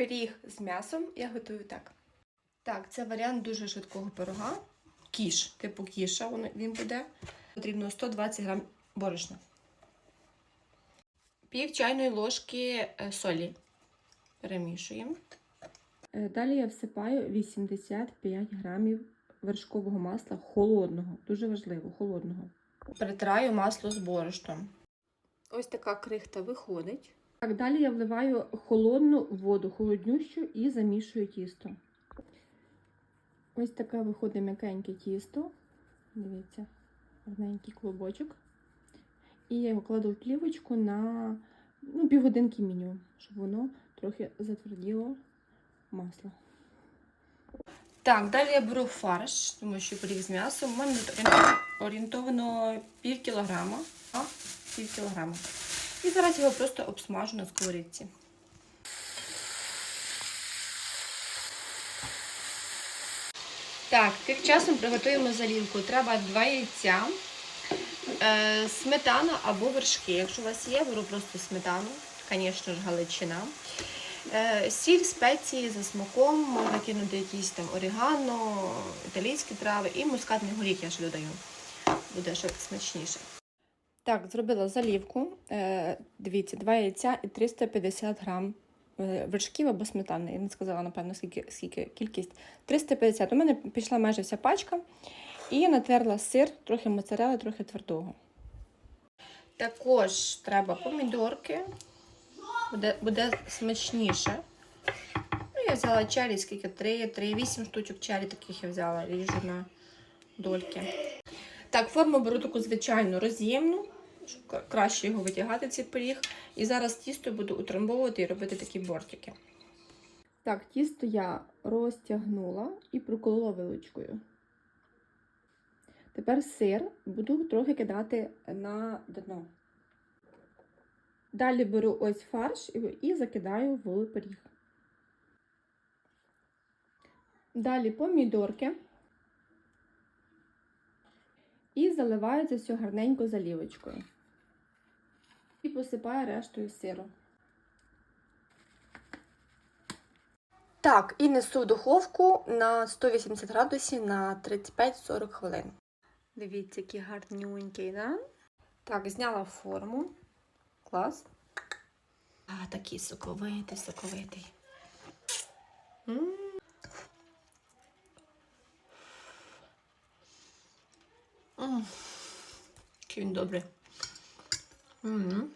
Пиріг з м'ясом я готую так. Так, це варіант дуже швидкого пирога. Кіш, типу кіша він буде. Потрібно 120 грам борошна. Пів чайної ложки е, солі. Перемішуємо. Е, Далі я всипаю 85 грамів вершкового масла холодного. Дуже важливо, холодного. Перетираю масло з борошном. Ось така крихта виходить. Так, далі я вливаю холодну воду, холоднющу і замішую тісто. Ось таке виходить м'якеньке тісто. Дивіться, гарненький клубочок. І я його кладу в плівочку на ну, півгодинки мінімум, щоб воно трохи затверділо масло. Так, далі я беру фарш, тому що пиріг з м'ясом. У мене орієнтовано пів кілограма. А, пів кілограма. І зараз його просто обсмажу на сковорідці. Так, тим часом приготуємо залівку. Треба два яйця, е, сметана або вершки. Якщо у вас є, беру просто сметану, звісно ж, галичина. Е, сіль, спеції за смаком, можна кинути якісь там орігано, італійські трави і мускатний горіх я ще додаю. Буде ще смачніше. Так, зробила залівку. Е, дивіться, два яйця і 350 грам е, вершків або сметани. Я не сказала, напевно, скільки, скільки кількість. 350. У мене пішла майже вся пачка. І натерла сир, трохи моцарели, трохи твердого. Також треба помідорки. Буде, буде смачніше. Ну, я взяла чері, скільки? 3, 3, 8 штучок чері таких я взяла, ріжу на дольки. Так, форму беру таку звичайну роз'ємну, краще його витягати, цей пиріг. І зараз тісто буду утрамбовувати і робити такі бортики. Так, тісто я розтягнула і проколола вилочкою. Тепер сир буду трохи кидати на дно. Далі беру ось фарш і- закидаю в пиріг. Далі помідорки. І заливаю це все гарненько залівочкою. І посипаю рештою сиру. Так, і несу в духовку на 180 градусів на 35-40 хвилин. Дивіться, який гарнюнький, да? Так, зняла форму. Клас. А, такий соковитий, соковитий. М. М. Який він добрий. М.